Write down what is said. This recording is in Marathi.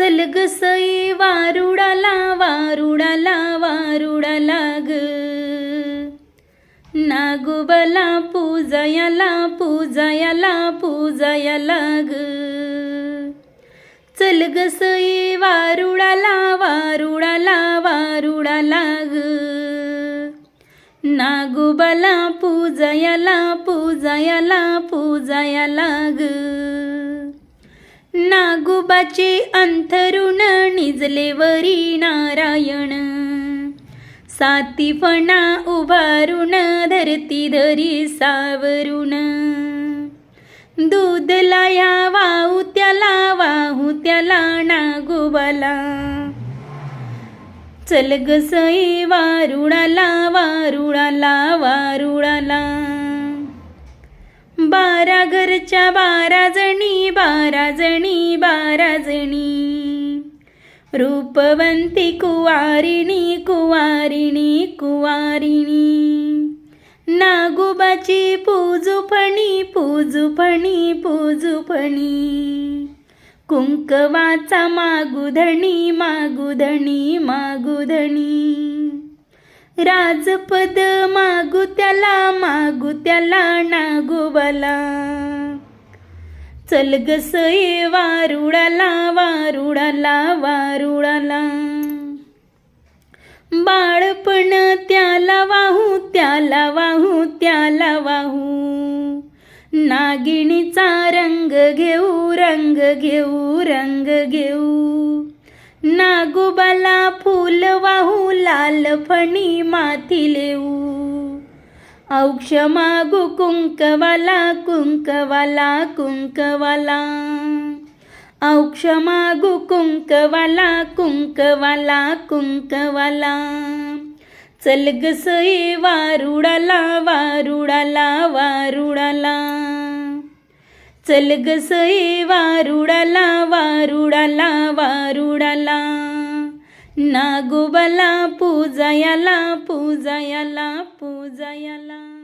चल ग सई वारुडाला वारुडाला वारुडाला ग. नागोबाला पूजायाला पूजायाला पूजायाला ग. चल ग सई वारुडाला वारुडाला वारुडाला ग. नागोबाला पूजायाला पूजायाला पूजायाला ग. नागोबाचे अंथरुण निजले वरी नारायण. साती फणा उभारून धरती धरी सावरून. दूध लाया वाहू त्याला वाहू त्याला नागोबाला. चल ग सई वारुळाला वारुळाला वारुडाला बारा घरच्या बारा बारा जणी बारा जणी रूपवंती कुवारिणी कुवारिणी कुवारिणी. नागोबाची पूजुफणी पूजुफणी पूजुफणी. कुंकवाचा मागुधणी मागुधणी मागुधणी. राजपद मागू त्याला मागू त्याला नागोबाला. चल ग सई वारुडाला वारुडाला वारुडाला बाळपण त्याला वाहू त्याला वाहू त्याला वाहू. नागिणीचा रंग घेऊ रंग घेऊ रंग घेऊ. नागोबाला फूल वाहू लाल फणी माथी लेऊ औक्ष मागू कुंकवाला कुंकवाला कुंकवाला. औक्ष मागू कुंकवाला कुंकवाला कुंकवाला. चल ग सई वारुडाला वारुडाला वारुडाला. चल ग सई वारुडाला वारुडाला वारुडाला. नागोबाला पूजायाला पूजायाला पूजायाला.